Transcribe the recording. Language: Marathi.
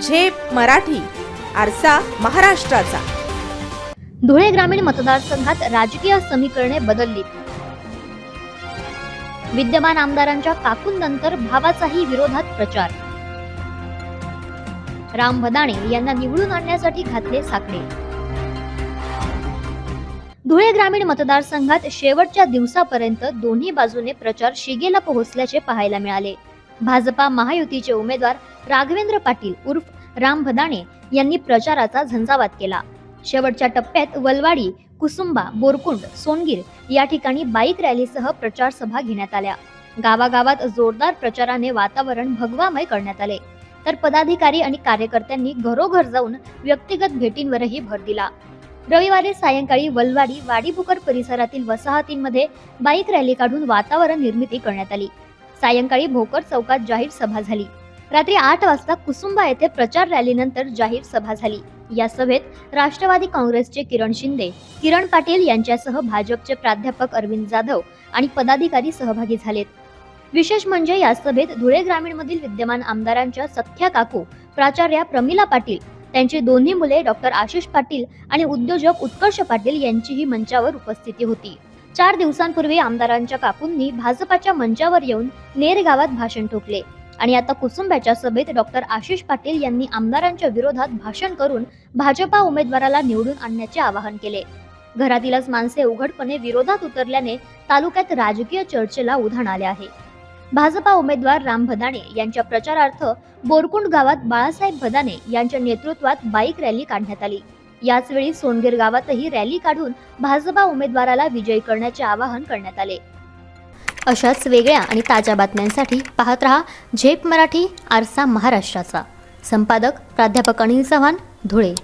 झेप मराठी आरसा महाराष्ट्राचा. धुळे ग्रामीण मतदारसंघात राजकीय समीकरणे बदलली. विद्यमान आमदारांच्या काकूंनंतर भावाचाही विरोधात प्रचार. राम भदाणे यांना निवडून आणण्यासाठी घातले साकडे. धुळे ग्रामीण मतदारसंघात शेवटच्या दिवसापर्यंत दोन्ही बाजूने प्रचार शिगेला पोहोचल्याचे पाहायला मिळाले. भाजपा महायुतीचे उमेदवार राघवेंद्र पाटील उर्फ राम भदाणे यांनी प्रचाराचा झंझावात केला. शेवटच्या टप्प्यात वलवाडी कुसुंबा बोरकुंड सोनगीर या ठिकाणी बाईक रॅलीसह प्रचार सभा घेण्यात आल्या. गावागावात जोरदार प्रचाराने वातावरण भगवामय करण्यात आले. तर पदाधिकारी आणि कार्यकर्त्यांनी घरोघर जाऊन व्यक्तिगत भेटींवरही भर दिला. रविवारी सायंकाळी वलवाडी वाडीबुकर परिसरातील वसाहतींमध्ये बाईक रॅली काढून वातावरण निर्मिती करण्यात आली. सायंकाळी भोकर चौकात जाहीर सभा झाली. रात्री आठ वाजता कुसुंबा येथे प्रचार रॅलीनंतर जाहीर सभा झाली. या सभेत राष्ट्रवादी काँग्रेसचे किरण शिंदे किरण पाटील यांच्यासह भाजपचे प्राध्यापक अरविंद जाधव आणि पदाधिकारी सहभागी झालेत. विशेष म्हणजे या सभेत धुळे ग्रामीणमधील विद्यमान आमदारांच्या सख्या काकू प्राचार्या प्रमिला पाटील त्यांची दोन्ही मुले डॉक्टर आशिष पाटील आणि उद्योजक उत्कर्ष पाटील यांचीही मंचावर उपस्थिती होती. चार दिवसांपूर्वी आमदारांच्या काकूंनी भाजपाच्या मंचावर येऊन नेर गावात भाषण ठोकले. आणि आता कुसुंब्याच्या सभेत डॉक्टर आशिष पाटील यांनी आमदारांच्या विरोधात भाषण करून भाजपा उमेदवाराला निवडून आणण्याचे आवाहन केले. घरातीलच माणसे उघडपणे विरोधात उतरल्याने तालुक्यात राजकीय चर्चेला उधाण आले आहे. भाजपा उमेदवार राम भदाणे यांच्या प्रचारार्थ बोरकुंड गावात बाळासाहेब भदाणे यांच्या नेतृत्वात बाईक रॅली काढण्यात आली. याचवेळी सोनगीर गावातही रॅली काढून भाजपा उमेदवाराला विजयी करण्याचे आवाहन करण्यात आले. अशाच वेगळ्या आणि ताज्या बातम्यांसाठी पाहत रहा झेप मराठी आरसा महाराष्ट्राचा. संपादक प्राध्यापक अनिल चव्हाण धुळे.